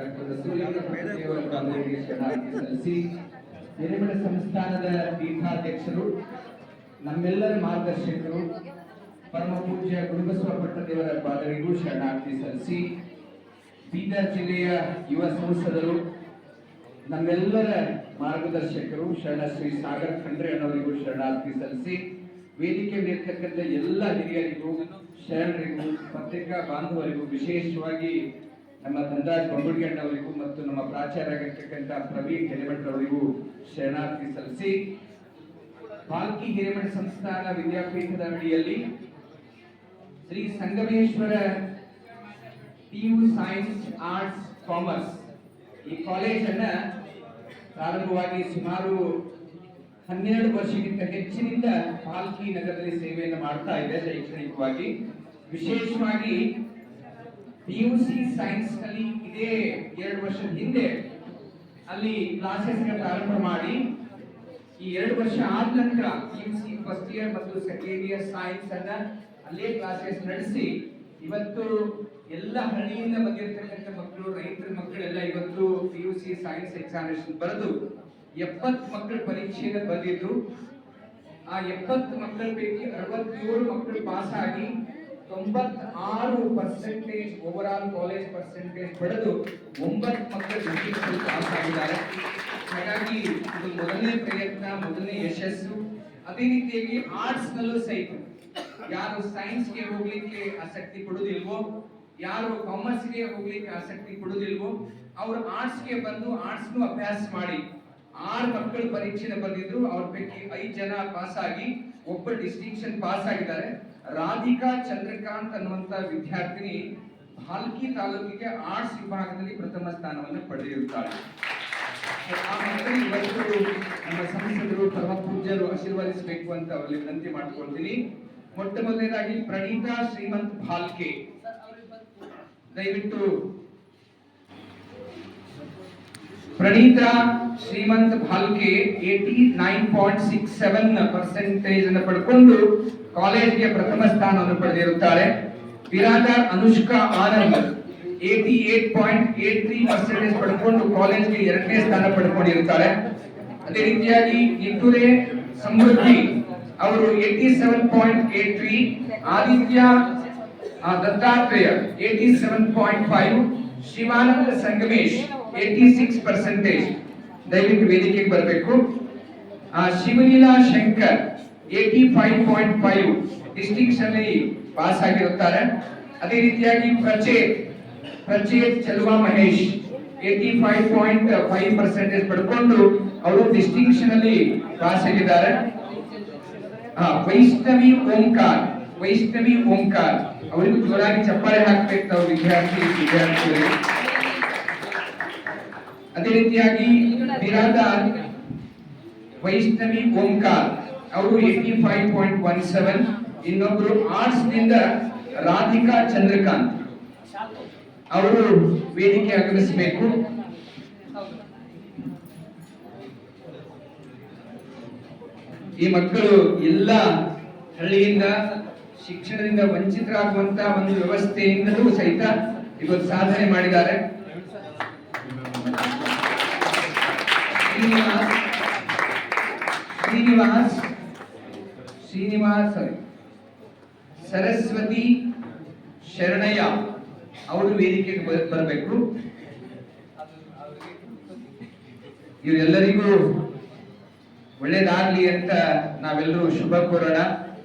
Doctor ಸಲ್ಲಿಸಿ. ಸಂಸ್ಥಾನದ ಪೀಠಾಧ್ಯಕ್ಷರು, ನಮ್ಮೆಲ್ಲರ ಮಾರ್ಗದರ್ಶಕರು, ಪರಮ ಪೂಜ್ಯ ಗುರುಬಸವ ಭಟ್ಟದೇವರ ಪಾದರಿಗೂ ಶರಣಾರ್ಥಿ ಸಲ್ಲಿಸಿ. ಬೀದರ್ ಜಿಲ್ಲೆಯ ಯುವ ಸಂಸದರು, ನಮ್ಮೆಲ್ಲರ ಮಾರ್ಗದರ್ಶಕರು, ಶರಣ ಶ್ರೀ ಸಾಗರ್ ಖಂಡ್ರೆ ಅನ್ನೋರಿಗೂ ಶರಣಾರ್ಥಿ ಸಲ್ಲಿಸಿ. ವೇದಿಕೆ ಮೇಲಿರ್ತಕ್ಕಂಥ ಎಲ್ಲ ಹಿರಿಯರಿಗೂ, ಶರಣರಿಗೂ, ಪತ್ರಿಕಾ ಬಾಂಧವರಿಗೂ ವಿಶೇಷವಾಗಿ ನಮ್ಮ ಧನರಾಜ್ ಅವರಿಗೂ ಮತ್ತು ನಮ್ಮ ಪ್ರಾಚಾರ್ಯರಾಗಿರ್ತಕ್ಕಂಥ ಪ್ರವೀಣ್ ಹಿರೇಮಠ್ ಅವರಿಗೂ ಶರಣಾರ್ಥಿ ಸಲ್ಲಿಸಿ ಪಾಲ್ಕಿ ಹಿರೇಮಠ ಸಂಸ್ಥಾನ ವಿದ್ಯಾಪೀಠದ ಅಡಿಯಲ್ಲಿ Shri Sangameshwara PU science arts commerce ಈ ಕಾಲೇಜನ್ನ ಪ್ರಾರಂಭವಾಗಿ ಸುಮಾರು ಹನ್ನೆರಡು ವರ್ಷಕ್ಕಿಂತ ಹೆಚ್ಚಿನಿಂದ ಪಾಲ್ಕಿ ನಗರದಲ್ಲಿ ಸೇವೆಯನ್ನು ಮಾಡ್ತಾ ಇದೆ ಶೈಕ್ಷಣಿಕವಾಗಿ. ವಿಶೇಷವಾಗಿ ಪಿಯುಸಿ ಸೈನ್ಸ್ನಲ್ಲಿ ಇದೇ ಎರಡು ವರ್ಷದ ಹಿಂದೆ ಅಲ್ಲಿ ಕ್ಲಾಸಸ್ ಪ್ರಾರಂಭ ಮಾಡಿ, ಈ ಎರಡು ವರ್ಷ ಆದ ನಂತರ ಪಿಯುಸಿ ಫಸ್ಟ್ ಇಯರ್ ಮತ್ತು ಸೆಕೆಂಡ್ ಇಯರ್ ಸೈನ್ಸ್ ಅನ್ನ ಅಲ್ಲೇ ಕ್ಲಾಸಸ್ ನಡೆಸಿ, ಇವತ್ತು ಎಲ್ಲ ಹಳ್ಳಿಯಿಂದ ಬಂದಿರತಕ್ಕಂಥ ಮಕ್ಕಳು, ರೈತರ ಮಕ್ಕಳೆಲ್ಲ ಇವತ್ತು P U C science examination ಬರೆದು ಎಪ್ಪತ್ತು ಮಕ್ಕಳು ಪರೀಕ್ಷೆಯನ್ನು ಬರೆದಿದ್ರು ಆ ಎಪ್ಪತ್ತು ಮಕ್ಕಳ ಪೈಕಿ ಅರವತ್ತೇಳು ಮಕ್ಕಳು ಪಾಸ್ ಆಗಿ ತೊಂಬತ್ತಾರು percentage over all college percentage ಪಡೆದು ಒಂಬತ್ತು ಮಕ್ಕಳು ಡಿಸ್ಟಿಂಕ್ಷನ್ ಪಾಸ್ ಆಗಿದ್ದಾರೆ. ಹಾಗಾಗಿ ಇದು ಮೊದಲನೇ ಪ್ರಯತ್ನ, ಮೊದಲನೇ ಯಶಸ್ಸು. ಅದೇ ರೀತಿಯಾಗಿ ಆರ್ಟ್ಸ್ ನಲ್ಲೂ ಸಹಿತ ಯಾರು ಸೈನ್ಸ್ಗೆ ಹೋಗ್ಲಿಕ್ಕೆ ಆಸಕ್ತಿ ಪಡುವುದಿಲ್ವೋ, ಯಾರು ಕಾಮರ್ಸ್ಗೆ ಹೋಗ್ಲಿಕ್ಕೆ ಆಸಕ್ತಿ ಪಡುವುದಿಲ್ವೋ, ಅವರು ಆರ್ಟ್ಸ್ಗೆ ಬಂದು ಆರ್ಟ್ಸ್ನು ಅಭ್ಯಾಸ ಮಾಡಿ ಆರು ಮಕ್ಕಳು ಪರೀಕ್ಷೆನ ಬಂದಿದ್ರು ಅವ್ರ ಪೈಕಿ ಐದು ಜನ ಪಾಸ್ ಆಗಿ ಒಬ್ಬರು ಡಿಸ್ಟಿಂಕ್ಷನ್ ಪಾಸ್ ಆಗಿದ್ದಾರೆ. ರಾಧಿಕಾ ಚಂದ್ರಕಾಂತ್ ಅನ್ನುವಂತ ವಿದ್ಯಾರ್ಥಿನಿ ಭಾಲ್ಕಿ ತಾಲೂಕಿಗೆ ಆರ್ಟ್ಸ್ ವಿಭಾಗದಲ್ಲಿ ಪ್ರಥಮ ಸ್ಥಾನವನ್ನು ಪಡೆದಿರುತ್ತಾಳೆ ಇವತ್ತು ನಮ್ಮ ಸಂಸದರು ಪರಮ ಪೂಜ್ಯರು ಆಶೀರ್ವದಿಸಬೇಕು ಅಂತ ಅವರಲ್ಲಿ ವಿನಂತಿ ಮಾಡ್ಕೊಳ್ತೀನಿ. ಮೊಟ್ಟ ಮೊದಲನೇದಾಗಿ ಪ್ರಣೀತಾ ಶ್ರೀಮಂತ್ ಭಾಲ್ಕೆ. ದಯವಿಟ್ಟು Praneeta Shrimant Bhalke eighty nine point six seven percentage ಅನ್ನು ಪಡ್ಕೊಂಡು ಕಾಲೇಜ್ಗೆ ಪ್ರಥಮ ಸ್ಥಾನವನ್ನು ಪಡೆದಿರುತ್ತಾಳೆ Biradar Anushka Anand eighty eight point eight three percentage ಪಡ್ಕೊಂಡು ಕಾಲೇಜ್ಗೆ ಎರಡನೇ ಸ್ಥಾನ ಪಡ್ಕೊಂಡಿರುತ್ತಾರೆ. ಅದೇ ರೀತಿಯಾಗಿ ನಿಟ್ಟೂರೆ ಸಮೃದ್ಧಿ, ಅವರು eighty seven point eight three Aditya Dattatreya eighty seven point five Shivananda Sangamesh eighty six percentage ದಯವಿಟ್ಟು ವೇದಿಕೆಗೆ ಬರಬೇಕು. Shivaleela Shankar eighty five point five distinction pass ಆಗಿರುತ್ತಾರೆ ಅದೇ ರೀತಿಯಾಗಿ Prachet Prachet Chaluva Mahesh eighty five point five percentage ಪಡ್ಕೊಂಡು ಅವರು distinction ಅಲ್ಲಿ pass ಆಗಿದ್ದಾರೆ ವೈಷ್ಣವಿ ಓಂಕಾರ್ ವೈಷ್ಣವಿ ಓಂಕಾರ್. ಅವರಿಗೂ ಜೋರಾಗಿ ಚಪ್ಪಾಳೆ ಹಾಕ್ಬೇಕು ನಾವು ವಿದ್ಯಾರ್ಥಿ ವಿದ್ಯಾರ್ಥಿಗಳಿಗೆ ಅದೇ ರೀತಿಯಾಗಿ ಬಿರಾದಾರ್ ವೈಷ್ಣವಿ ಓಂಕಾರ್. ಅವರು eighty five point one seven ಇನ್ನೊಬ್ರು ಆರ್ಟ್ಸ್ನಿಂದ ರಾಧಿಕಾ ಚಂದ್ರಕಾಂತ್. ಅವರು ವೇದಿಕೆ ಆಗಮಿಸಬೇಕು. ಈ ಮಕ್ಕಳು ಎಲ್ಲ ಹಳ್ಳಿಯಿಂದ, ಶಿಕ್ಷಣದಿಂದ ವಂಚಿತರಾಗುವಂತ ಒಂದು ವ್ಯವಸ್ಥೆಯಿಂದಲೂ ಸಹಿತ ಇವತ್ತು ಸಾಧನೆ ಮಾಡಿದ್ದಾರೆ. ಶ್ರೀನಿವಾಸ್ ಶ್ರೀನಿವಾಸ್ ಶ್ರೀನಿವಾಸ್. ಸರಸ್ವತಿ ಶರಣಯ್ಯ ಅವರು ವೇದಿಕೆಗೆ ಬರಬೇಕು. ಇವರೆಲ್ಲರಿಗೂ ಒಳ್ಳೇದಾಗ್ಲಿ ಅಂತ ನಾವೆಲ್ಲರೂ ಶುಭ ಕೋರೋಣ.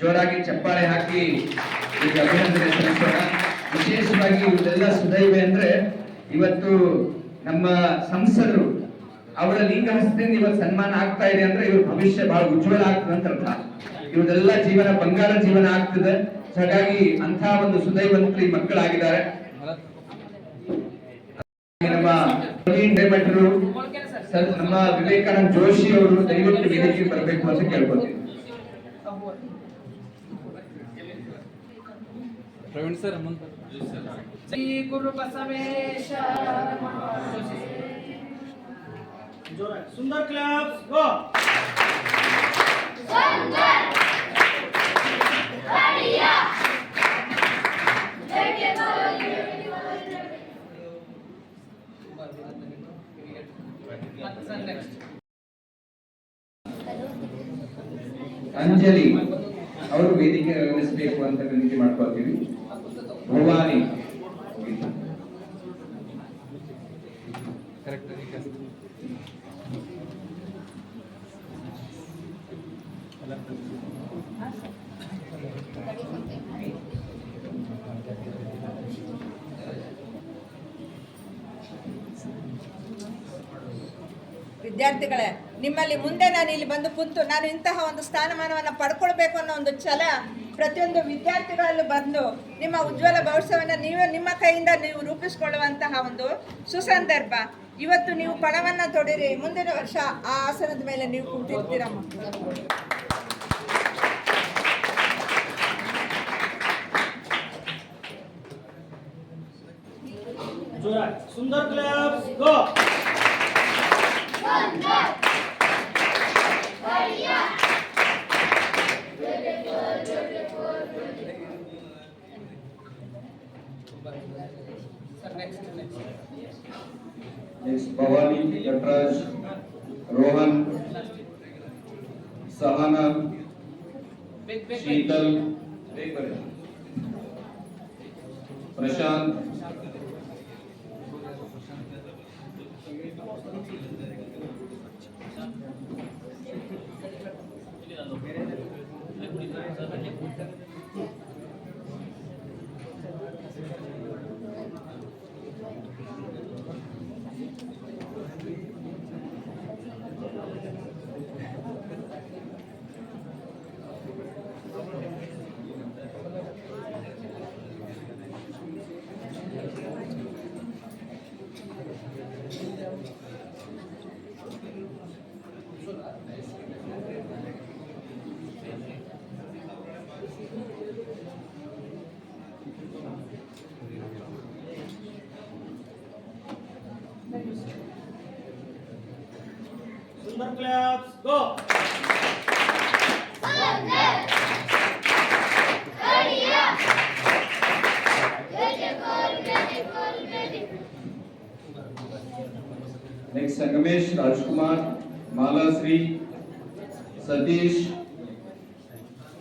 ಜೋರಾಗಿ ಚಪ್ಪಾಳೆ ಹಾಕಿ ಅಭಿನಂದನೆ ಸಲ್ಲಿಸೋಣ. ವಿಶೇಷವಾಗಿ ಇವರೆಲ್ಲ ಸುದೈವೆ ಅಂದ್ರೆ ಇವತ್ತು ನಮ್ಮ ಸಂಸದರು, ಅವರ ಲಿಂಗ ಹಸ್ತದಿಂದ ಇವತ್ತು ಸನ್ಮಾನ ಆಗ್ತಾ ಇದೆ ಅಂದ್ರೆ ಇವ್ರ ಭವಿಷ್ಯ ಬಹಳ ಉಜ್ವಲ ಆಗ್ತದೆ ಅಂತ ಅರ್ಥ. ಇವ್ರದೆಲ್ಲ ಜೀವನ ಬಂಗಾರ ಜೀವನ ಆಗ್ತದೆ. ಹಾಗಾಗಿ ಅಂತ ಒಂದು ಸುದೈವಂತರಿ ಮಕ್ಕಳಾಗಿದ್ದಾರೆ. ನಮ್ಮ ನಮ್ಮ ವಿವೇಕಾನಂದ ಜೋಶಿ ಅವರು ದಯವಿಟ್ಟು ವೇದಿಕೆ ಬರಬೇಕು ಅಂತ ಕೇಳ್ಕೊಳ್ತೀನಿ. ಪ್ರವೀಣ್ ಸರ್ ಶ್ರೀ ಗುರು ಬಸವೇಶ ಸುಂದರ್ ಕ್ಲಾಸ್ ಗೋ ಅಂಜಲಿ ಅವರು ವೇದಿಕೆ ನಿರ್ಮಿಸಬೇಕು ಅಂತ ವಿನಂತಿ ಮಾಡ್ಕೊಳ್ತೀವಿ. ಭವಾನಿ. ವಿದ್ಯಾರ್ಥಿಗಳೇ ನಿಮ್ಮಲ್ಲಿ ಮುಂದೆ ನಾನು ಇಲ್ಲಿ ಬಂದು ಕುಂತು ನಾನು ಇಂತಹ ಒಂದು ಸ್ಥಾನಮಾನವನ್ನು ಪಡ್ಕೊಳ್ಬೇಕು ಅನ್ನೋ ಒಂದು ಛಲ ಪ್ರತಿಯೊಂದು ವಿದ್ಯಾರ್ಥಿಗಳಲ್ಲೂ ಬಂದು ನಿಮ್ಮ ಉಜ್ವಲ ಭವಿಷ್ಯವನ್ನು ನೀವು ನಿಮ್ಮ ಕೈಯಿಂದ ನೀವು ರೂಪಿಸಿಕೊಳ್ಳುವಂತಹ ಒಂದು ಸುಸಂದರ್ಭ. ಇವತ್ತು ನೀವು ಪಣವನ್ನು ತೊಡಿರಿ ಮುಂದಿನ ವರ್ಷ ಆ ಆಸನದ ಮೇಲೆ ನೀವು ಕೂತಿರ್ತೀರ. ಸುಂದರ್ ಕ್ಲಾಸ್ ಗೋ! शीतल प्रशांत मेरे Super claps. Go. Next, Sangamesh Rajkumar, Mala Sri, Satish,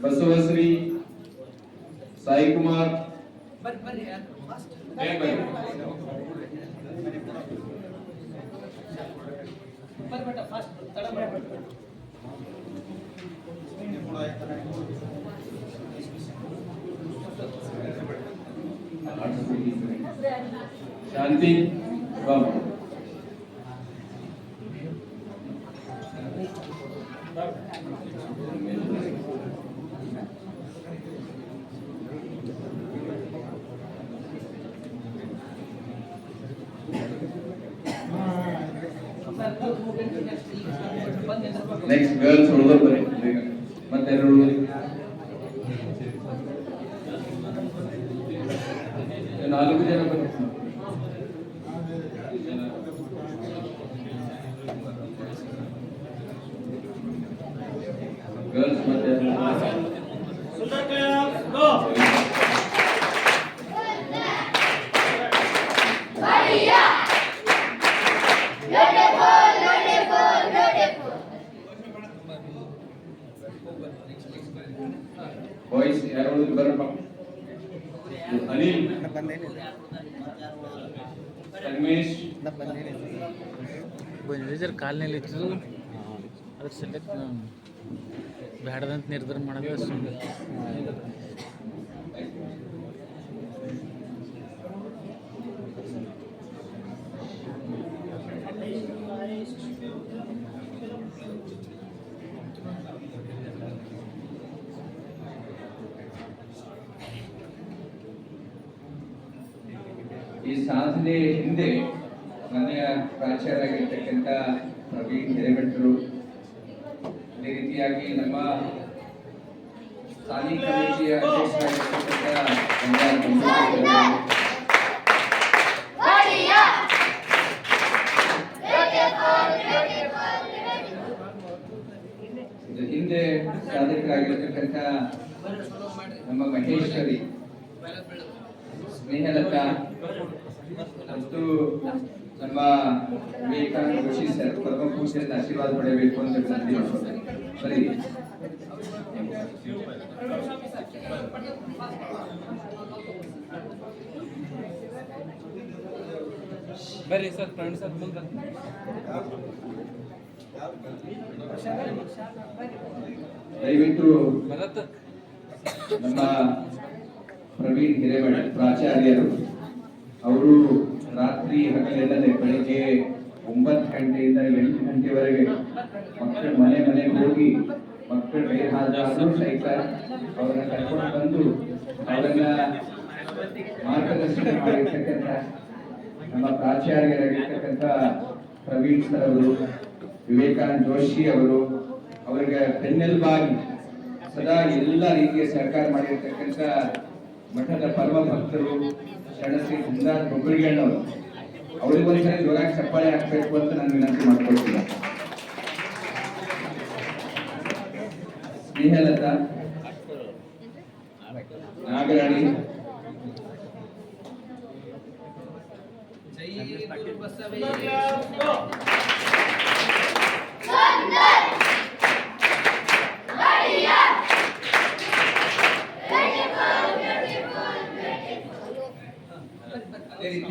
Basavasri, Sai Kumar. But, but, yeah, fast. Yeah, but. ಬರ್ರಿ ಬೇಟ ಫಾಸ್ಟ್ ತಡ ಮಾಡ್ಬೇಡಿ ಶಾಂತಿ ನೆಕ್ಸ್ಟ್ ಈಗ ಬಂದು ಎದುರು ನೆಕ್ಸ್ಟ್ ಗರ್ಲ್ಸ್ ಉಳಿದೋರು ಬರೀ ಬೇಗ ಮತ್ತೆ ಎರಡು ಉಳಿದು ನಾಲ್ಕು ಜನ ಬನ್ನಿ ಗರ್ಲ್ಸ್ ಮತ್ತೆ ಅನಿಲ್ ಸಂಗಮೇಶ್ ಜರ ಕಾಲಿನಲ್ಲಿ ಇತ್ತು ಅದ್ರ ಸಲಕ್ ಬ್ಯಾಡದಂತ ನಿರ್ಧಾರ ಮಾಡೋದು ಸುಮ್ಮನೆ ಈ ಸಾಧನೆ ಹಿಂದೆ ನನ್ನ ಪ್ರಾಚಾರ್ಯರಾಗಿರ್ತಕ್ಕಂಥ ಪ್ರವೀಣ್ ಹಿರೇಮಠರು ಅದೇ ರೀತಿಯಾಗಿ ನಮ್ಮ ಸ್ಥಾನಿಕ ಕಾಲೇಜಿಯ ಅಧ್ಯಕ್ಷರಾಗಿರ್ತಕ್ಕಂಥ ಹಿಂದೆ ಸಾಧಕರಾಗಿರ್ತಕ್ಕಂಥ ನಮ್ಮ ಮಹೇಶ್ವರಿ, ಸ್ನೇಹಲತಾ ಮತ್ತು ನಮ್ಮ ವಿವೇಕಾನಂದ ಜೋಶಿ ಸರ್ ಪರಮ ಪೂಜೆಯಿಂದ ಆಶೀರ್ವಾದ ಪಡೆಯಬೇಕು ಅಂತ ಸರಿ. ಬರ್ರಿ ಸರ್ ಪ್ರವೀಣ್ ಸರ್ ಮುಂದೆ ದಯವಿಟ್ಟು ಭರತ್. ನಮ್ಮ ಪ್ರವೀಣ್ ಹಿರೇಮಠ ಪ್ರಾಚಾರ್ಯರು ಅವರು ರಾತ್ರಿ ಹಗಲೆಲ್ಲದೆ ಬೆಳಿಗ್ಗೆ ಒಂಬತ್ತು ಗಂಟೆಯಿಂದ ಎಂಟು ಗಂಟೆವರೆಗೆ ಮಕ್ಕಳ ಮನೆ ಮನೆಗೆ ಹೋಗಿ ಮಕ್ಕಳ ಗೈರ್ಹಾಜರಾದರೂ ಸಹಿತ ಅವರನ್ನು ಕರ್ಕೊಂಡು ಬಂದು ಅವರನ್ನ ಮಾರ್ಗದರ್ಶನ ಮಾಡಿರ್ತಕ್ಕಂಥ ನಮ್ಮ ಪ್ರಾಚಾರ್ಯರಾಗಿರ್ತಕ್ಕಂಥ ಪ್ರವೀಣ್ ಸರ್ ಅವರು, ವಿವೇಕಾನಂದ ಜೋಶಿ ಅವರು, ಅವರಿಗೆ ಬೆನ್ನೆಲುಬಾಗಿ ಸದಾ ಎಲ್ಲ ರೀತಿಯ ಸಹಕಾರ ಮಾಡಿರ್ತಕ್ಕಂಥ ಮಠದ ಪರ್ವ ಭಕ್ತರು ಶರಣಶ್ರೀ ಗುಂಡಾದ ಬೊಬ್ಬಳಿಗೆಣ್ಣವರು ಅವರಿಗೊಂದ್ಸರಿ ಜೋರಾಗಿ ಚಪ್ಪಾಳೆ ಹಾಕಬೇಕು ಅಂತ ನಾನು ವಿನಂತಿ ಮಾಡ್ಕೊಳ್ತೀನಿ. ಸ್ನೇಹಲತಾ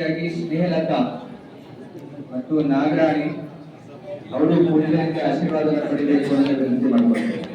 ಅದೇ ಸ್ನೇಹಲತ ಮತ್ತು ನಾಗರಾಣಿ ಅವರು ಪೂಜೆಯಿಂದ ಆಶೀರ್ವಾದ ಪಡೆಯಬೇಕು ಅಂತ ವಿನಂತಿ ಮಾಡ್ಕೊಳ್ತೀನಿ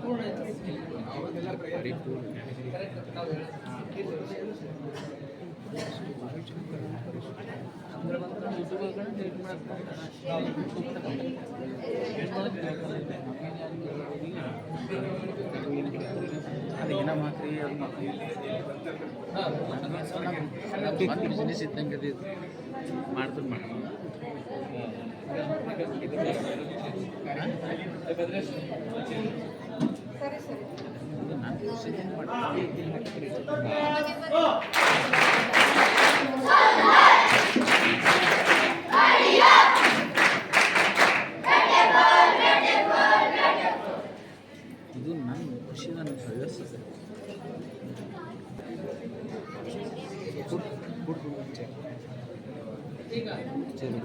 ಅಪೂರ್ಣ ಮಾತ್ರಿ ಬಿಸ್ನೆಸ್ ಇದ್ದಂಗೆ ಅದು ಮಾಡ್ತಾರೆ ಮಾಡ್ತಾರೆ ಸರಿ ಇದು ನಾನು ಯೋಚಿಸಿದ್ದೇನೆ ಮಾಡ್ತೀನಿ गो ಇದು ನನ್ನ ಖುಷಿ ನನ್ನ ಹವ್ಯಾಸ ಈಗ ಸರಿ